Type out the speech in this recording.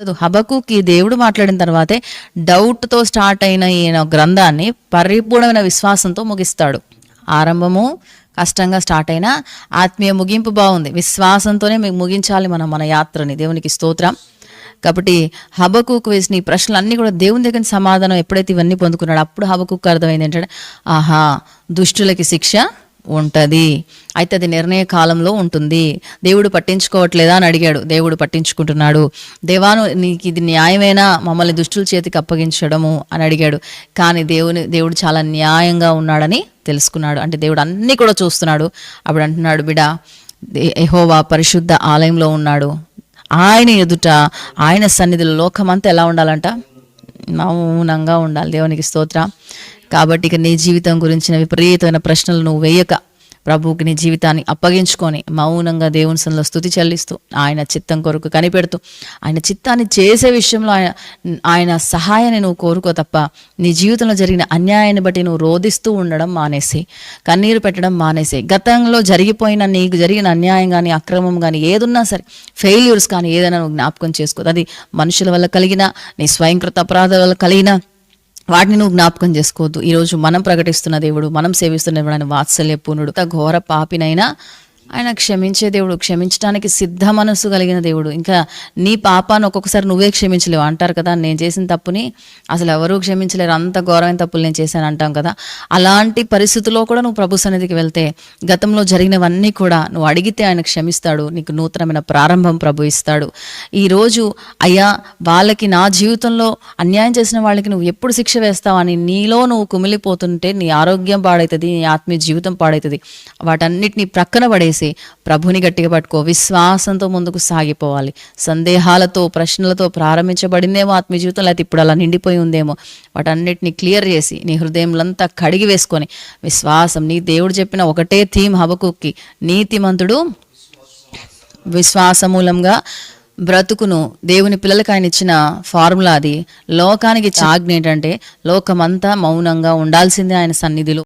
హబకుకి దేవుడు మాట్లాడిన తర్వాతే డౌట్తో స్టార్ట్ అయిన ఈయన గ్రంథాన్ని పరిపూర్ణమైన విశ్వాసంతో ముగిస్తాడు. ఆరంభము కష్టంగా స్టార్ట్ అయినా ఆత్మీయ ముగింపు బాగుంది. విశ్వాసంతోనే మీకు ముగించాలి మనం మన యాత్రని. దేవునికి స్తోత్రం. కాబట్టి హబకుకు వేసిన ఈ ప్రశ్నలు అన్నీ కూడా దేవుని దగ్గర సమాధానం ఎప్పుడైతే ఇవన్నీ పొందుకున్నాడు అప్పుడు హబకుకు అర్థమైంది ఏంటంటే ఆహా దుష్టులకి శిక్ష ఉంటుంది. అయితే అది నిర్ణయ కాలంలో ఉంటుంది. దేవుడు పట్టించుకోవట్లేదా అని అడిగాడు. దేవుడు పట్టించుకుంటున్నాడు. దేవాను నీకు ఇది న్యాయమేనా? మమ్మల్ని దుష్టుల చేతికి అప్పగించడము అని అడిగాడు. కానీ దేవుని దేవుడు చాలా న్యాయంగా ఉన్నాడని తెలుసుకున్నాడు. అంటే దేవుడు అన్నీ కూడా చూస్తున్నాడు. అప్పుడు అంటున్నాడు బిడ ఎహోవా పరిశుద్ధ ఆలయంలో ఉన్నాడు. ఆయన ఎదుట ఆయన సన్నిధిలో లోకమంతా ఎలా ఉండాలంట? మౌనంగా ఉండాలి దేవునికి స్తోత్ర. కాబట్టి ఇక నీ జీవితం గురించిన విపరీతమైన ప్రశ్నలు నువ్వు వేయక. ప్రభువుకి నీ జీవితాన్ని అప్పగించుకొని మౌనంగా దేవుని సన్నిలో స్థుతి చెల్లిస్తూ ఆయన చిత్తం కొరకు కనిపెడుతూ ఆయన చిత్తాన్ని చేసే విషయంలో ఆయన ఆయన సహాయాన్ని నువ్వు కోరుకో తప్ప నీ జీవితంలో జరిగిన అన్యాయాన్ని బట్టి నువ్వు రోధిస్తూ ఉండడం మానేసి కన్నీరు పెట్టడం మానేసి గతంలో జరిగిపోయిన నీకు జరిగిన అన్యాయం కానీ అక్రమం కానీ ఏదున్నా సరే ఫెయిల్యూర్స్ కానీ ఏదైనా నువ్వు జ్ఞాపకం చేసుకోదు అది మనుషుల వల్ల కలిగిన నీ స్వయంకృత అపరాధాల వల్ల కలిగిన వాటిని నువ్వు జ్ఞాపకం చేసుకోవద్దు. ఈరోజు మనం ప్రకటిస్తున్న దేవుడు మనం సేవిస్తున్న దేవుడు ఆయన వాత్సల్య పూర్ణుడు ఘోర పాపినైనా ఆయన క్షమించే దేవుడు క్షమించడానికి సిద్ధ మనసు కలిగిన దేవుడు. ఇంకా నీ పాపాన్ని ఒక్కొక్కసారి నువ్వే క్షమించలేవు అంటారు కదా. నేను చేసిన తప్పుని అసలు ఎవరూ క్షమించలేరు. అంత ఘోరమైన తప్పులు నేను చేశాను అంటాం కదా. అలాంటి పరిస్థితుల్లో కూడా నువ్వు ప్రభు సన్నిధికి వెళ్తే గతంలో జరిగినవన్నీ కూడా నువ్వు అడిగితే ఆయన క్షమిస్తాడు. నీకు నూతనమైన ప్రారంభం ప్రభు ఇస్తాడు. ఈరోజు అయ్యా వాళ్ళకి నా జీవితంలో అన్యాయం చేసిన వాళ్ళకి నువ్వు ఎప్పుడు శిక్ష వేస్తావని నీలో నువ్వు కుమిలిపోతుంటే నీ ఆరోగ్యం పాడవుతుంది నీ ఆత్మీయ జీవితం పాడవుతుంది వాటన్నిటిని ప్రక్కన పడేసి ప్రభుని గట్టిగా పట్టుకో విశ్వాసంతో ముందుకు సాగిపోవాలి. సందేహాలతో ప్రశ్నలతో ప్రారంభించబడిందేమో ఆత్మీయజీవితం లేకపోతే ఇప్పుడు అలా నిండిపోయి ఉందేమో. వాటన్నిటిని క్లియర్ చేసి నీ హృదయంలంతా కడిగి వేసుకొని విశ్వాసం నీ దేవుడు చెప్పిన ఒకటే థీమ్ హబకుక్కి నీతిమంతుడు విశ్వాసమూలంగా బ్రతుకును. దేవుని పిల్లలకు ఆయన ఇచ్చిన ఫార్ములా అది. లోకానికి ఆజ్ఞ ఏంటంటే లోకమంతా మౌనంగా ఉండాల్సిందే ఆయన సన్నిధిలో.